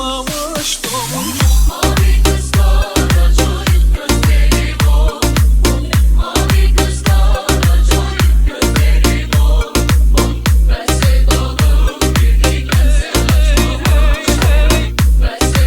anlamıştım